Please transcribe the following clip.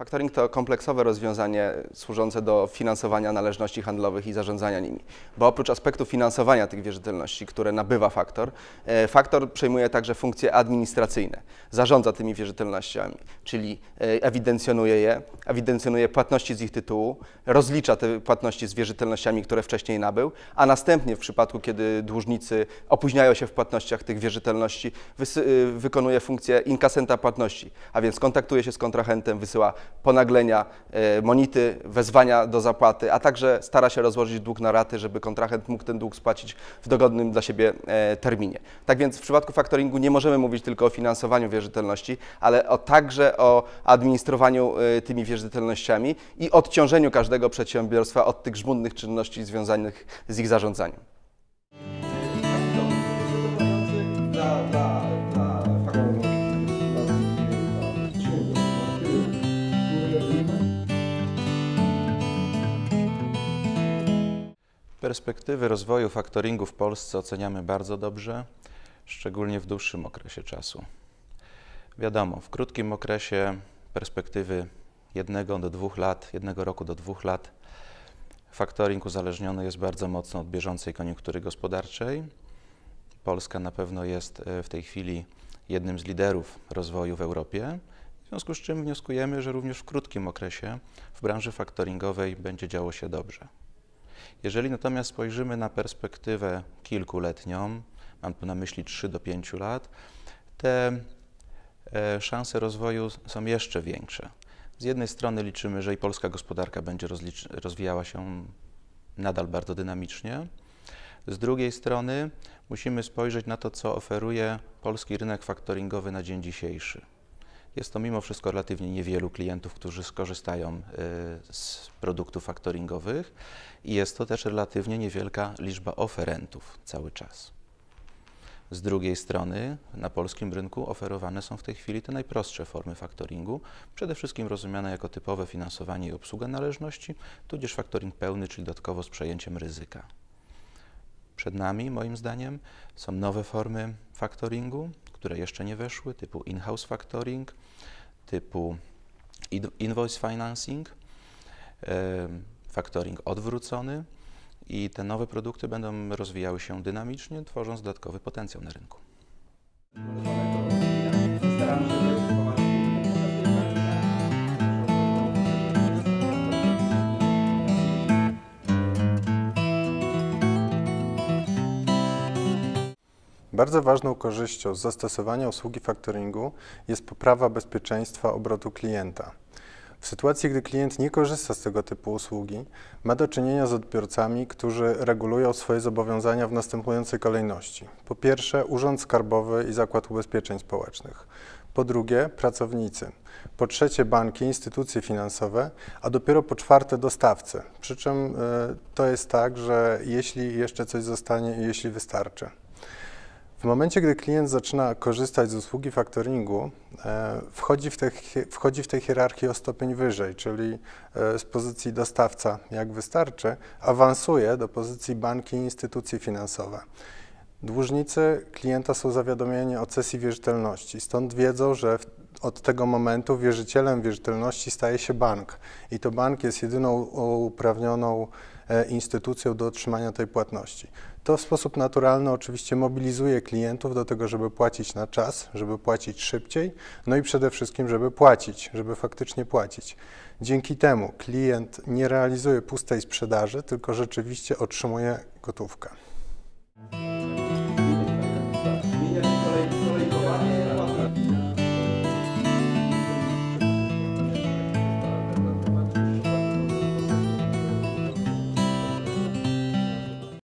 Factoring to kompleksowe rozwiązanie służące do finansowania należności handlowych i zarządzania nimi. Bo oprócz aspektu finansowania tych wierzytelności, które nabywa faktor, e, faktor przejmuje także funkcje administracyjne. Zarządza tymi wierzytelnościami, czyli e, ewidencjonuje je, ewidencjonuje płatności z ich tytułu, rozlicza te płatności z wierzytelnościami, które wcześniej nabył, a następnie w przypadku, kiedy dłużnicy opóźniają się w płatnościach tych wierzytelności, y, wykonuje funkcję inkasenta płatności, a więc kontaktuje się z kontrahentem, wysyła ponaglenia, e, monity, wezwania do zapłaty, a także stara się rozłożyć dług na raty, żeby kontrahent mógł ten dług spłacić w dogodnym dla siebie e, terminie. Tak więc w przypadku faktoringu nie możemy mówić tylko o finansowaniu wierzytelności, ale o, także o administrowaniu e, tymi wierzytelnościami i odciążeniu każdego przedsiębiorstwa od tych żmudnych czynności związanych z ich zarządzaniem. Perspektywy rozwoju faktoringu w Polsce oceniamy bardzo dobrze, szczególnie w dłuższym okresie czasu. Wiadomo, w krótkim okresie perspektywy jednego do dwóch lat, jednego roku do dwóch lat, faktoring uzależniony jest bardzo mocno od bieżącej koniunktury gospodarczej. Polska na pewno jest e, w tej chwili jednym z liderów rozwoju w Europie, w związku z czym wnioskujemy, że również w krótkim okresie w branży faktoringowej będzie działo się dobrze. Jeżeli natomiast spojrzymy na perspektywę kilkuletnią, mam tu na myśli 3 do 5 lat, te e, szanse rozwoju są jeszcze większe. Z jednej strony liczymy, że i polska gospodarka będzie rozwijała się nadal bardzo dynamicznie. Z drugiej strony musimy spojrzeć na to, co oferuje polski rynek faktoringowy na dzień dzisiejszy. Jest to mimo wszystko relatywnie niewielu klientów, którzy skorzystają y, z produktów faktoringowych i jest to też relatywnie niewielka liczba oferentów cały czas. Z drugiej strony na polskim rynku oferowane są w tej chwili te najprostsze formy faktoringu, przede wszystkim rozumiane jako typowe finansowanie i obsługa należności, tudzież faktoring pełny, czyli dodatkowo z przejęciem ryzyka. Przed nami, moim zdaniem, są nowe formy faktoringu, które jeszcze nie weszły, typu in-house factoring, typu invoice financing, factoring odwrócony i te nowe produkty będą rozwijały się dynamicznie, tworząc dodatkowy potencjał na rynku. Bardzo ważną korzyścią z zastosowania usługi faktoringu jest poprawa bezpieczeństwa obrotu klienta. W sytuacji, gdy klient nie korzysta z tego typu usługi, ma do czynienia z odbiorcami, którzy regulują swoje zobowiązania w następującej kolejności. Po pierwsze, Urząd Skarbowy i Zakład Ubezpieczeń Społecznych. Po drugie, pracownicy. Po trzecie, banki, instytucje finansowe, a dopiero po czwarte, dostawcy. Przy czym y, to jest tak, że jeśli jeszcze coś zostanie i jeśli wystarczy. W momencie, gdy klient zaczyna korzystać z usługi faktoringu, e, wchodzi w, te, wchodzi w o stopień wyżej, czyli e, z pozycji dostawca, jak wystarczy, awansuje do pozycji banki i instytucje finansowe. Dłużnicy klienta są zawiadomieni o cesji wierzytelności, stąd wiedzą, że od tego momentu wierzycielem wierzytelności staje się bank i to bank jest jedyną uprawnioną e, instytucją do otrzymania tej płatności. To w sposób naturalny oczywiście mobilizuje klientów do tego, żeby płacić na czas, żeby płacić szybciej, no i przede wszystkim, żeby płacić, żeby faktycznie płacić. Dzięki temu klient nie realizuje pustej sprzedaży, tylko rzeczywiście otrzymuje gotówkę.